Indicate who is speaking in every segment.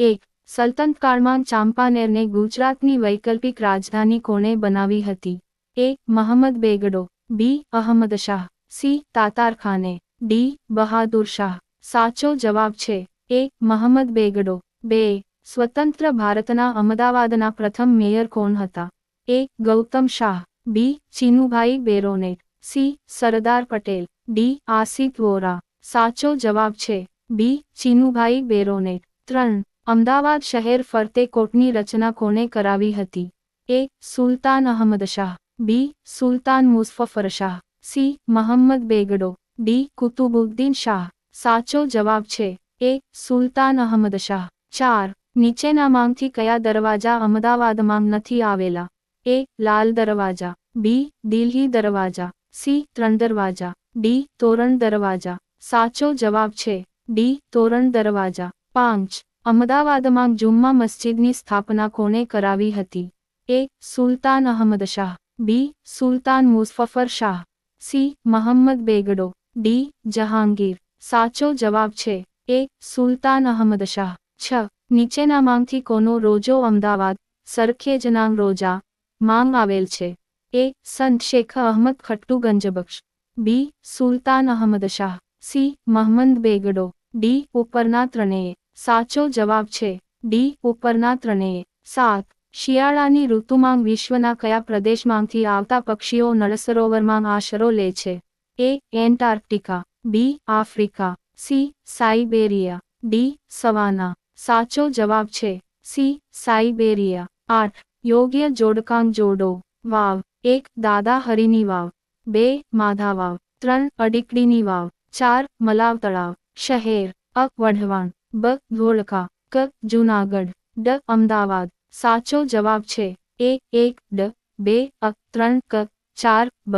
Speaker 1: એક, સલ્તનત કાળમાં ચાંપાનેરને ગુજરાતની વૈકલ્પિક રાજધાની કોણે બનાવી હતી? A, Mahmud Begada, B, Ahmad Shah, C, Tatar ખાને, ડી, બહાદુર શાહ. સાચો જવાબ છે, એ, મહંમદ બેગડો. બે, સ્વતંત્ર ભારતના અમદાવાદના પ્રથમ મેયર કોણ હતા? A, Gautam Shah. B, Chinubhai baronet. C, Sardar Patel. D, Asif Vora. સાચો જવાબ છે, બી, ચીનુભાઈ બેરોનેટ. ત્રણ અમદાવાદ શહેર ફરતે કોર્ટની રચના કોણે કરાવી હતી? A. Sultan Ahmad Shah. B. Sultan Muzaffar Shah. C. Mahmud Begada. D. Qutbuddin Shah. સાચો જવાબ છે. એ. સુલતાન અહમદ શાહ. ચાર. નીચેનામાંથી કયા દરવાજા અમદાવાદમાં નથી આવેલા? એ. લાલ દરવાજા. બી. દિલ્હી દરવાજા. સી. ત્રણ દરવાજા. ડી. તોરણ દરવાજા. સાચો જવાબ છે. ડી. તોરણ દરવાજા. પાંચ. અમદાવાદમાં જુમ્મા મસ્જિદની સ્થાપના કોણે કરાવી હતી? A. Sultan Ahmad Shah. B. Sultan Muzaffar Shah. C. Mahmud Begada. D. Jahangir. સાચો જવાબ છે. એ. સુલતાન અહમદ શાહ. છ. નીચેનામાંથી કોનો રોજો અમદાવાદ સરખેજનાંગ રોજા માંગ આવેલ છે? એ. સંત Sheikh Ahmad Khattu Ganjbakhsh. B. Sultan Ahmad Shah. C. Mahmud Begada. D. ઉપરના ત્રણેય. સાચો જવાબ છે. ડી. ઉપરના ત્રણેય. સાત. શિયાળાની ઋતુમાં વિશ્વના કયા પ્રદેશમાંથી આવતા પક્ષીઓ નળસરોવરમાં આશરો લે છે? A. Antarctica. B. Africa. C. Siberia. D. Savanna. સાચો જવાબ છે. સી. સાઇબેરિયા. આઠ. યોગ્ય જોડકાંગ જોડો. વાવ. એક. દાદા હરિની વાવ. બે. માધા વાવ. ત્રણ. અડીકડીની વાવ. ચાર. મલાવ તળાવ. શહેર. અક વઢવાણ. બ ધોળકા ક જૂનાગઢ, ડ અમદાવાદ. સાચો જવાબ છે એ એક, ડ, બે, અ, ત્રણ, ક, ચાર, બ.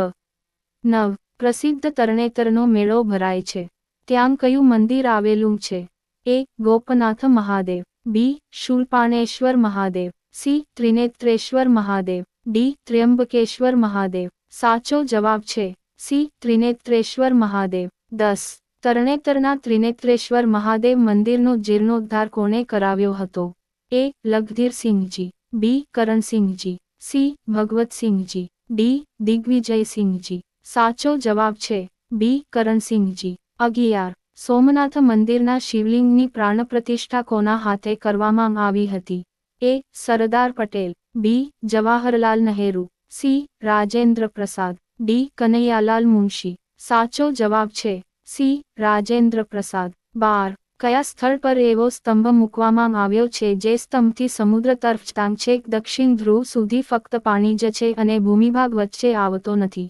Speaker 1: નવ. પ્રસિદ્ધ તરણેતરનો મેળો ભરાય છે. ત્યાં કયું મંદિર આવેલું છે? A Gopnath Mahadev, B, Shoolpaneshwar Mahadev, C, Trinetreshwar Mahadev, D, Trimbakeshwar Mahadev. સાચો જવાબ છે સી, ત્રિનેત્રેશ્વર મહાદેવ. દસ. તરણેતરના ત્રિનેત્રેશ્વર મહાદેવ મંદિરનો જીર્ણોદ્ધાર કોણે કરાવ્યો હતો? A. Lagdhirsinhji. B. Karansinhji. C. Bhagvatsinhji. D. Digvijaysinhji. સાચો જવાબ છે બી. કરણસિંહજી. અગિયાર. સોમનાથ મંદિરના શિવલિંગની પ્રાણપ્રતિષ્ઠા કોના હાથે કરવામાં આવી હતી? A. Sardar Patel. B. Jawaharlal Nehru. C. Rajendra Prasad D. Kanaiyalal Munshi. સાચો જવાબ છે સી. રાજેન્દ્ર પ્રસાદ બાર. કયા સ્થળ પર એવો સ્તંભ મૂકવામાં આવ્યો છે જે સ્તંભથી સમુદ્ર તરફ છેક દક્ષિણ ધ્રુવ સુધી ફક્ત પાણી જ છે અને ભૂમિભાગ વચ્ચે આવતો નથી?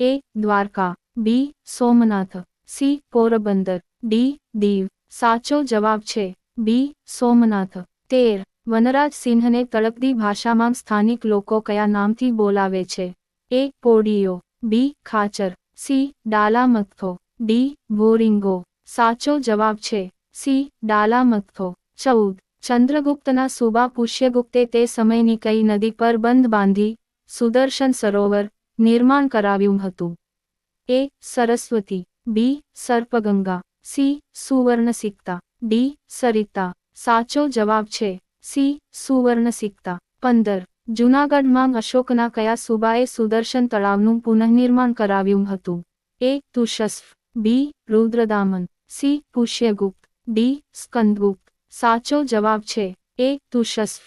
Speaker 1: A. Dwarka. B. Somnath. C. Porbandar. D. Diu. સાચો જવાબ છે. બી. સોમનાથ. તેર. વનરાજ સિંહને તળપદી ભાષામાં સ્થાનિક લોકો કયા નામથી બોલાવે છે? એ. પોડીયો. બી. ખાચર. સી. ડાલા મથ્થો ડી, બોરિંગો. સાચો જવાબ છે સી ડાલા મથો ચૌદ, ચંદ્રગુપ્તના સુબા પુષ્યગુપ્તે તે સમયની કઈ નદી પર બંધ બાંધી સુદર્શન સરોવર નિર્માણ કરાવ્યું હતું? A, Saraswati. B, Sarpganga. C, Suvarnasikta. D, Sarita. સાચો જવાબ છે સી, સુવર્ણસિક્તા. પંદર, જૂનાગઢમાં અશોકના કયા સુબાએ સુદર્શન તળાવનું પુનઃનિર્માણ કરાવ્યું હતું? A, Tushaspha. B Rudradaman C Pushyagupta D Skandagupta સાચો જવાબ છે એ તુષસ્ફ